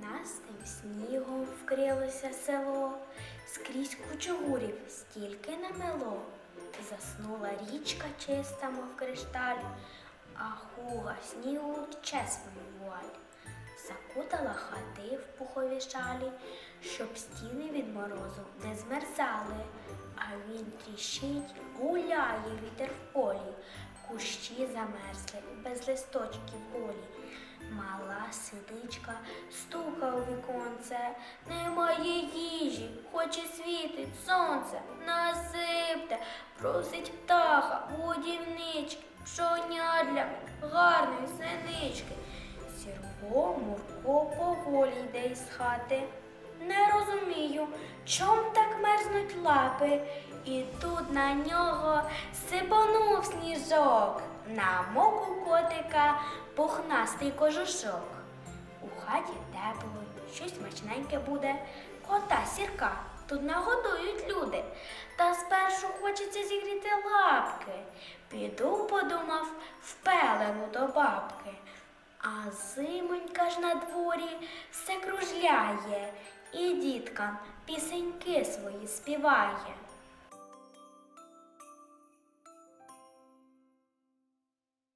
Пухнастим снігом вкрилося село, скрізь кучугурів стільки намело. Заснула річка чиста, мов кришталь, а хуга снігу тче свою вуаль. Закутала хати в пухові шалі, щоб стіни від морозу не змерзали, а він тріщить, гуляє вітер в полі, кущі замерзли, без листочків голі. Мала синичка стука у віконце, немає їжі, хоче світить сонце, насипте, просить птаха, будівнички, пшоня для гарної синички. Сірко Мурко поволі йде із хати. Не розумію, чом так мерзнуть лапи, і тут на нього сипонув сніжок. На моку котика пухнастий кожушок. У хаті тепло, щось смачненьке буде. Кота сірка тут нагодують люди. Та спершу хочеться зігріти лапки. Піду, подумав, в пелену до бабки. А зимонька ж на дворі все кружляє, і діткам пісеньки свої співає.